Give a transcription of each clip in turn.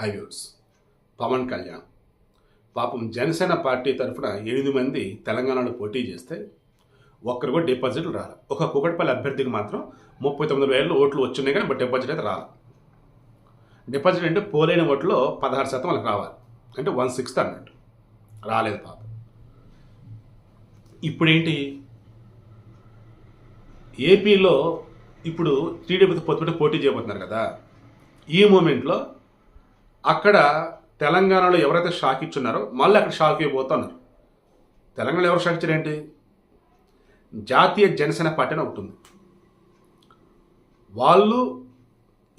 Highways. Pawan Kalyan. పాపం Janasena party తరఫున ఎనిమిది మంది తెలంగాణలో పోటీ చేస్తే ఒక్కరు కూడా డిపాజిట్లు రాలి. ఒక కుకటిపల్లి అభ్యర్థికి మాత్రం ముప్పై తొమ్మిది వేల ఓట్లు వచ్చినాయి కానీ బట్ డిపాజిట్ అయితే రాలి. డిపాజిట్ అంటే పోలైన ఓట్లో పదహారు శాతం వాళ్ళకి రావాలి. అంటే వన్ సిక్స్త్ అన్నట్టు. రాలేదు పాపం. ఇప్పుడేంటి? ఏపీలో ఇప్పుడు టీడీపీతో పొత్తుపెట్టి పోటీ చేయబోతున్నారు కదా. ఈ మూమెంట్లో అక్కడ తెలంగాణలో ఎవరైతే షాక్ ఇచ్చున్నారో మళ్ళీ అక్కడ షాక్ అయిపోతున్నారు తెలంగాణలో ఎవరు షాక్ ఇచ్చారేంటి? జాతీయ జనసేన పార్టీ అని ఒకటి వాళ్ళు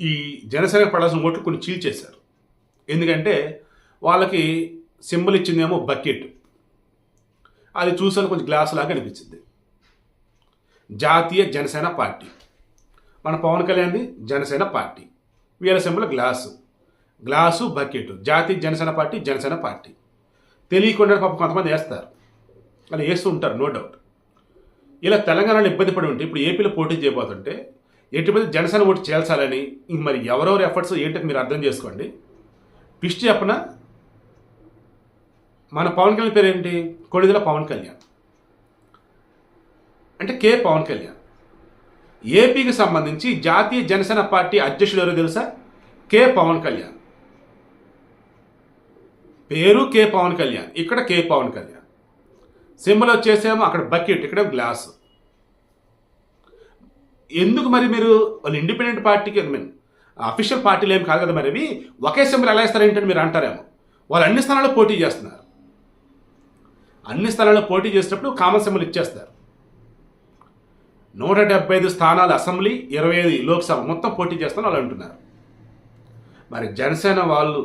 ఈ జనసేన పడాల్సిన ఓట్లు కొన్ని చీల్చేశారు ఎందుకంటే వాళ్ళకి సింబల్ ఇచ్చిందేమో బకెట్. అది చూసాను కొంచెం గ్లాస్ లాగా అనిపించింది. జాతీయ జనసేన పార్టీ. మన పవన్ కళ్యాణ్ది జనసేన పార్టీ. వీళ్ళ సింబల్ గ్లాసు. Glass bucket. జాతీయ జనసేన పార్టీ జనసేన పార్టీ. తెలియకుండా పాపం కొంతమంది వేస్తారు. అలా వేస్తూ ఉంటారు నో డౌట్ ఇలా తెలంగాణలో ఇబ్బంది పడి ఉంటే ఇప్పుడు ఏపీలో పోటీ చేయబోతుంటే ఎటువంటి జనసేన ఓటు చేల్చాలని ఇంక మరి ఎవరెవరి ఎఫర్ట్స్ ఏంటో మీరు అర్థం చేసుకోండి. పిస్ట్ చెప్పన? మన పవన్ కళ్యాణ్ పేరు ఏంటి? కొడిదల పవన్ కళ్యాణ్. అంటే కే పవన్ కళ్యాణ్. ఏపీకి సంబంధించి జాతీయ జనసేన పార్టీ అధ్యక్షుడు ఎవరో తెలుసా? కే పవన్ కళ్యాణ్. పేరు కే పవన్ కళ్యాణ్ ఇక్కడ కే పవన్ కళ్యాణ్. సింబల్ వచ్చేసేమో అక్కడ బకెట్ ఇక్కడ గ్లాస్. ఎందుకు మరి మీరు వాళ్ళు ఇండిపెండెంట్ పార్టీకి ఐ మీన్ అఫీషియల్ పార్టీలు ఏం కాదు కదా మరి అవి? ఒకే సింబల్ ఎలా ఇస్తారేంటని మీరు అంటారేమో. వాళ్ళు అన్ని స్థానాల్లో పోటీ చేస్తున్నారు. అన్ని స్థలాల్లో పోటీ చేసినప్పుడు కామన్ సింబల్ ఇచ్చేస్తారు. నూట డెబ్బై ఐదు స్థానాలు అసెంబ్లీ ఇరవై ఐదు లోక్సభ మొత్తం పోటీ చేస్తాను వాళ్ళు అంటున్నారు. మరి జనసేన వాళ్ళు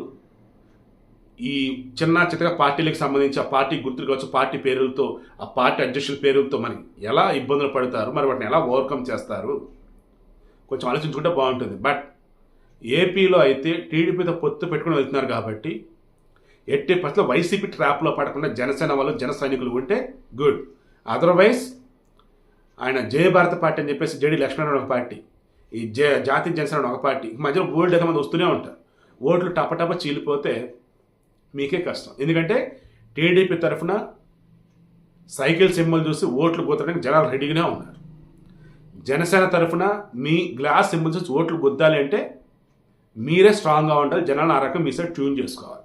ఈ చిన్న చిత్తగా పార్టీలకు సంబంధించి ఆ పార్టీ గుర్తులు కావచ్చు పార్టీ పేరులతో ఆ పార్టీ అధ్యక్షుల పేరులతో మనకి ఎలా ఇబ్బందులు పడతారు మరి వాటిని ఎలా ఓవర్కమ్ చేస్తారు? కొంచెం ఆలోచించుకుంటే బాగుంటుంది. బట్ ఏపీలో అయితే టీడీపీతో పొత్తు పెట్టుకుని వెళ్తున్నారు కాబట్టి ఎట్టి పరిస్థితుల్లో వైసీపీ ట్రాప్లో పడకుండా జనసేన వాళ్ళు జన సైనికులు ఉంటే గుడ్ అదర్వైజ్ ఆయన జయ భారత పార్టీ అని చెప్పేసి జేడి లక్ష్మణ్ ఒక పార్టీ ఈ జ జాతీయ జనసేన ఒక పార్టీ మధ్యలో ఓల్డ్ ఎంతమంది మంది వస్తూనే ఉంటారు. ఓట్లు టపటప చీలిపోతే మీకే కష్టం. ఎందుకంటే టీడీపీ తరఫున సైకిల్ సింబల్ చూసి ఓట్లు గుద్దడానికి జనాలు రెడీగానే ఉన్నారు. జనసేన తరఫున మీ గ్లాస్ సింబల్ చూసి ఓట్లు గుద్దాలి అంటే మీరే స్ట్రాంగ్గా ఉండాలి జనాలు ఆ రకం మీ సైడ్ ట్యూన్ చేసుకోవాలి.